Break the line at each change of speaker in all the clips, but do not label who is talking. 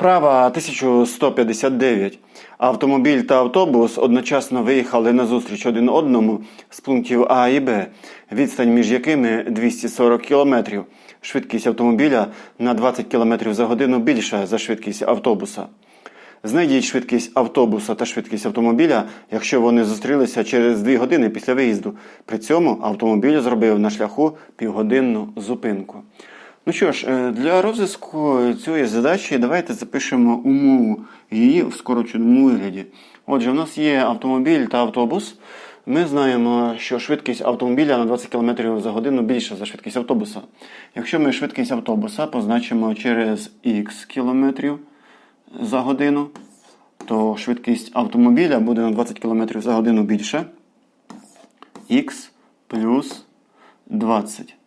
Вправа 1159. Автомобіль та автобус одночасно виїхали на зустріч один одному з пунктів А і Б, відстань між якими 240 км. Швидкість автомобіля на 20 км за годину більша за швидкість автобуса. Знайдіть швидкість автобуса та швидкість автомобіля, якщо вони зустрілися через 2 години після виїзду. При цьому автомобіль зробив на шляху півгодинну зупинку. Ну що ж, е, для розв'язку цієї задачі давайте запишемо умову її в скороченому вигляді. Отже, у нас є автомобіль та автобус. Ми знаємо, що швидкість автомобіля на 20 км за годину більша за швидкість автобуса. Якщо ми швидкість автобуса позначимо через х км за годину, то швидкість автомобіля буде на 20 км за годину більше. х плюс 20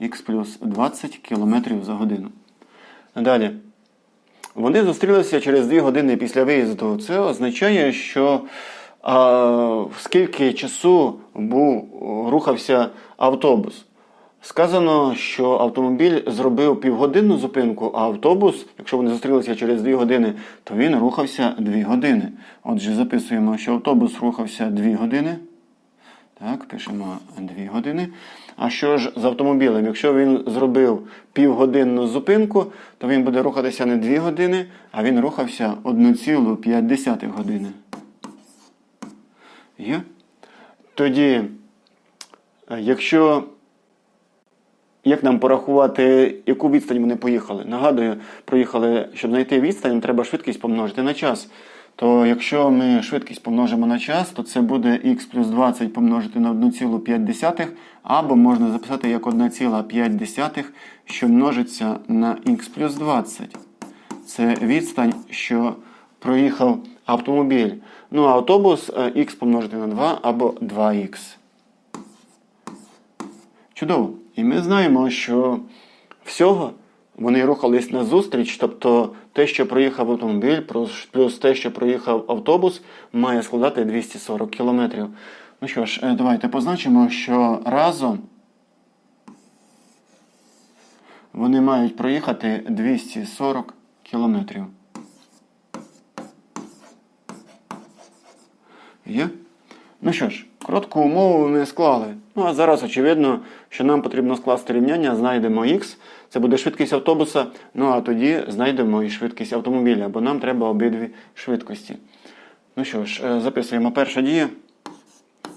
х плюс 20 км за годину. Далі. Вони зустрілися через 2 години після виїзду. Це означає, що а, скільки часу був, рухався автобус. Сказано, що автомобіль зробив півгодинну зупинку, а автобус, якщо вони зустрілися через 2 години, то він рухався 2 години. Отже, записуємо, що автобус рухався 2 години. Так, пишемо 2 години. А що ж з автомобілем? Якщо він зробив півгодинну зупинку, то він буде рухатися не 2 години, а він рухався 1,5 години. Є? Тоді, якщо як нам порахувати, яку відстань вони поїхали? Нагадую, проїхали, щоб знайти відстань, треба швидкість помножити на час. То якщо ми швидкість помножимо на час, то це буде х плюс 20 помножити на 1,5, або можна записати як 1,5, що множиться на х плюс 20. Це відстань, що проїхав автомобіль. Ну а автобус х помножити на 2 або 2х. Чудово. І ми знаємо, що всього вони рухались на зустріч, тобто те, що проїхав автомобіль, плюс те, що проїхав автобус, має складати 240 км. Ну що ж, давайте позначимо, що разом вони мають проїхати 240 км. Є? Ну що ж, коротку умову ми склали. Ну а зараз очевидно, що нам потрібно скласти рівняння, знайдемо х, це буде швидкість автобуса, ну а тоді знайдемо і швидкість автомобіля, бо нам треба обидві швидкості. Ну що ж, записуємо перша дія.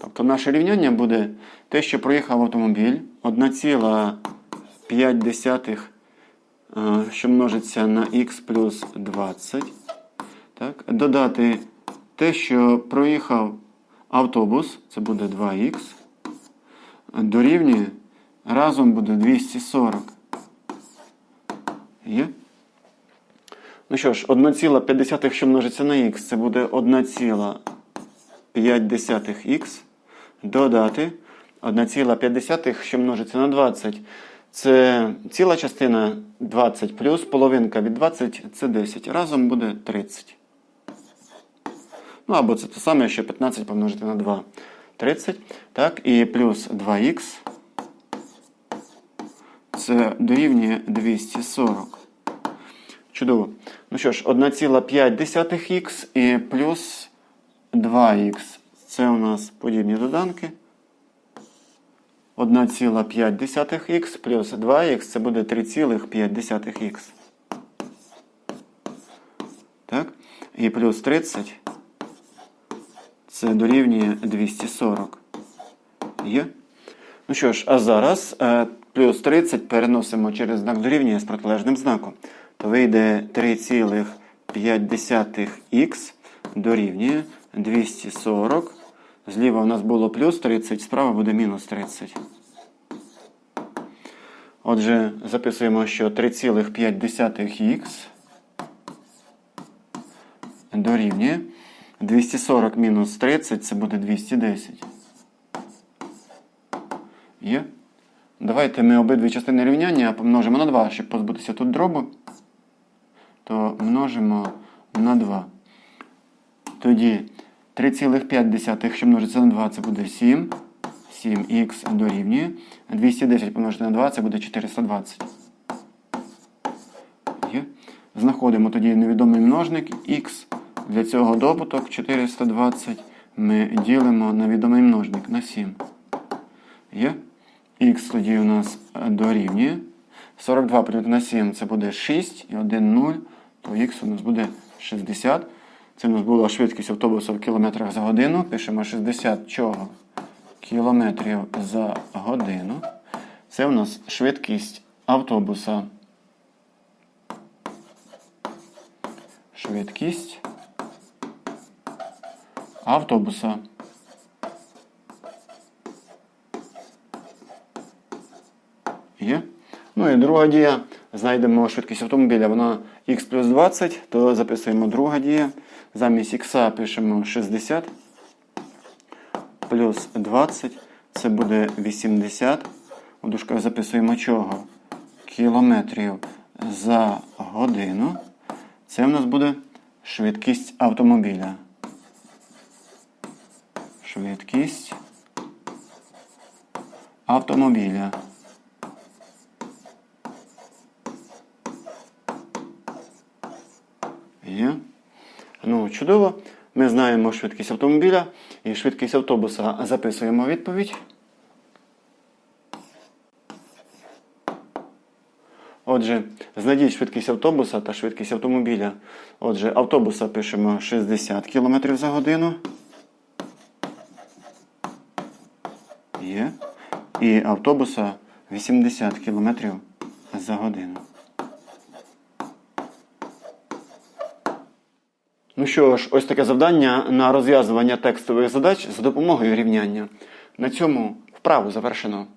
Тобто наше рівняння буде те, що проїхав автомобіль 1,5, що множиться на х плюс 20. Так? Додати те, що проїхав автобус, це буде 2х, дорівнює, разом буде 240. Є? Ну що ж, 1,5, що множиться на х, це буде 1,5х. Додати 1,5, що множиться на 20. Це ціла частина 20 плюс половинка від 20 це 10. Разом буде 30. Ну, або це те саме, що 15 помножити на 2. 30. Так, і плюс 2х. Це дорівнює 240. Чудово. Ну що ж, 1,5х і плюс 2х. Це у нас подібні доданки. 1,5х плюс 2х це буде 3,5х. Так? І плюс 30. Це дорівнює 240. Є? Ну що ж, а зараз е, плюс 30 переносимо через знак дорівнює з протилежним знаком. То вийде 3,5х дорівнює 240. Зліва у нас було плюс 30, справа буде мінус 30. Отже, записуємо, що 3,5х дорівнює. 240 мінус 30 це буде 210. Є? Давайте ми обидві частини рівняння помножимо на 2, щоб позбутися тут дробу. То множимо на 2. Тоді 3,5, що множиться на 2, це буде 7. 7х дорівнює. 210 помножити на 2 це буде 420. Є. Знаходимо тоді невідомий множник х. Для цього добуток 420 ми ділимо на відомий множник на 7. Є? Х тоді у нас дорівнює. 42 поділити на 7 це буде 6 і 1 0, то х у нас буде 60. Це у нас була швидкість автобуса в кілометрах за годину. Пишемо 60 чого? Кілометрів за годину. Це у нас швидкість автобуса. Швидкість автобуса. Є. Ну і друга дія. Знайдемо швидкість автомобіля. Вона х плюс 20, то записуємо друга дія. Замість х пишемо 60 плюс 20. Це буде 80. У дужках записуємо чого? Кілометрів за годину. Це в нас буде швидкість автомобіля. Швидкість автомобіля. Є. Ну, чудово. Ми знаємо швидкість автомобіля і швидкість автобуса. Записуємо відповідь. Отже, знайдіть швидкість автобуса та швидкість автомобіля. Отже, автобуса пишемо 60 км за годину. Є. І автобуса 80 км за годину. Ну що ж, ось таке завдання на розв'язування текстових задач за допомогою рівняння. На цьому вправу завершено.